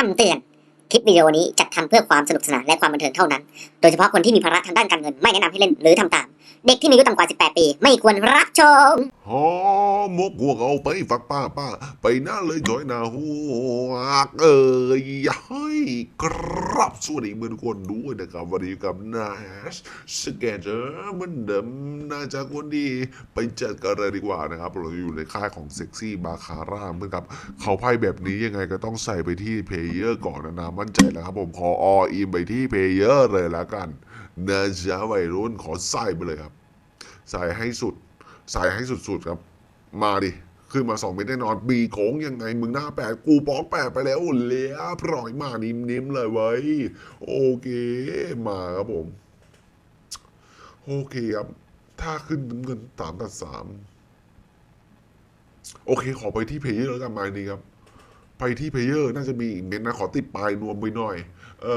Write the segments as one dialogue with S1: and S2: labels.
S1: คำเตือน คลิปวิดีโอนี้จัดทำเพื่อความสนุกสนานและความบันเทิงเท่านั้น โดยเฉพาะคนที่มีภาระทางด้านการเงินไม่แนะนำให้เล่นหรือทำตามเด็กที่มีอายุต่ำกว่า 18 ปี ไม่ควรรับชม
S2: หอมกหัวเอาไปฝักป้าป้า ไปหน้าเลยจอยหนาหัวเอ้ยให้ครับสวัสดีเมื่อนคนด้วยนะครับวันนี้กับนาสสแกเจอร์มือนเดิมน่าจะคนดี ไปจัดกันเลยดีกว่านะครับเราอยู่ในค่ายของเซ็กซี่บาคาร่าเหมือนกับ เขาไพ่แบบนี้ยังไงก็ต้องใส่ไปที่เพลเยอร์ก่อนนะนะมั่นใจแล้วครับผมขอออินไปที่เพลเยอร์เลยแล้วกัน นะจ๊ะวัยรุ่นขอใส่ไปเลยครับ ใส่ให้สุด ใส่ให้สุดๆครับ มาดิขึ้นมาสองเมตรแน่นอนบีโค้งยังไง มึงหน้าแปดกูปอกแปดไปแล้วเลี้ยปล่อยมานิ่มๆเลยเว้ย โอเค มาครับผม โอเคครับ ถ้าขึ้นเงินสามตัดสามโอเค ขอไปที่เพลเยอร์แล้วกันมานี้ครับ ไปที่เพลเยอร์น่าจะมีอีกเม็ดนะขอติดปลายนวมไปหน่อย เอ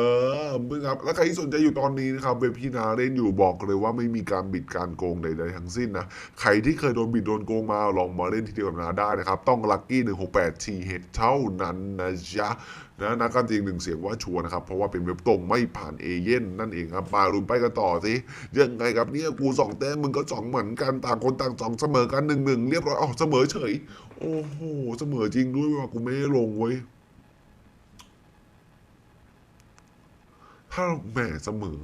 S2: อมึงครับแล้วใครที่สนใจอยู่ตอนนี้นะครับเว็บพี่นาเล่นอยู่บอกเลยว่าไม่มีการบิดการโกงใดๆทั้งสิ้นนะใครที่เคยโดนบิดโดนโกงมาลองมาเล่นที่เดียวกับนาได้นะครับ ต้องลัคกี้168 TH เท่านั้นนะจ๊ะนะนักการจริงหนึ่งเสียงว่าชัวนะครับ เพราะว่าเป็นเว็บตรงไม่ผ่านเอเย่นนั่นเองครับมารุนไปกันต่อสิยังไงครับเนี่ยกูสองแต้มมึงก็สองเหมือนกันต่างคนต่างสองเสมอกันหนึ่งหนึ่งเรียบร้อยอ๋อเสมอเฉย โอ้โหเสมอจริงด้วยว่ากูไม่ลงยถ้าแหม่เสมอ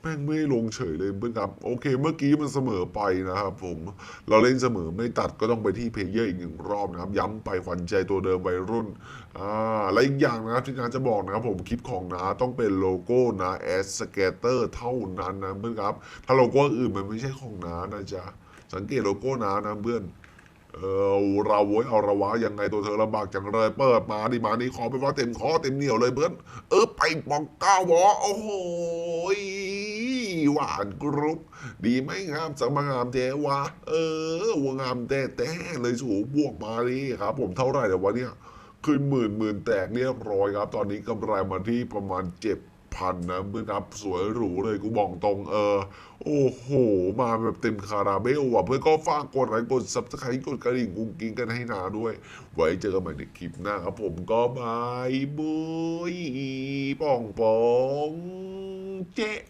S2: แม่งไม่ลงเฉยเลยเพื่อนครับโอเค เมื่อกี้มันเสมอไปนะครับผม เราเล่นเสมอไม่ตัดก็ต้องไปที่เพลเยอร์อีกหนึ่งรอบนะครับ ย้ำไปขวัญใจตัวเดิมวัยรุ่นอ่าและอีกอย่างนะครับที่นาจะบอกนะครับผมคลิปของนาต้องเป็นโลโก้นาแอสสเกเตอร์เท่านั้นนะเพื่อนครับ ถ้าโลโก้อื่นมันไม่ใช่ของนานะจ๊ะสังเกตโลโก้นานะเพื่อน เออเราโวยเอาระวะยังไงตัวเธอลำบากจังเลยเปิดมาดิมานี่ขอไปว่าเต็มคอเต็มเหนียวเลยเพื่อนเออไปปองก้าวอโอ้โหหวานกรุบดีไหมงามสังมางามเจวะเออวงามแต่แต่เลยสูบวกมาดิครับ ผมเท่าไหร่เดี๋ยววะเนี่ยขึ้นหมื่นหมื่นแตกเรียบร้อยครับ ตอนนี้กำไรมาที่ประมาณเจ็ด พันนะเพื่อนครับสวยหรูเลยกูบอกตรงเออ โอ้โห มาแบบเต็มคาราเบลว่ะเพื่อนก็ฝากกดไลค์กดซับสไครต์กดกระดิ่งกุ้งกิ้งกันให้นาด้วย ไว้เจอกันใหม่ในคลิปหน้าครับผมก็บายบุยป่องปองเจ๊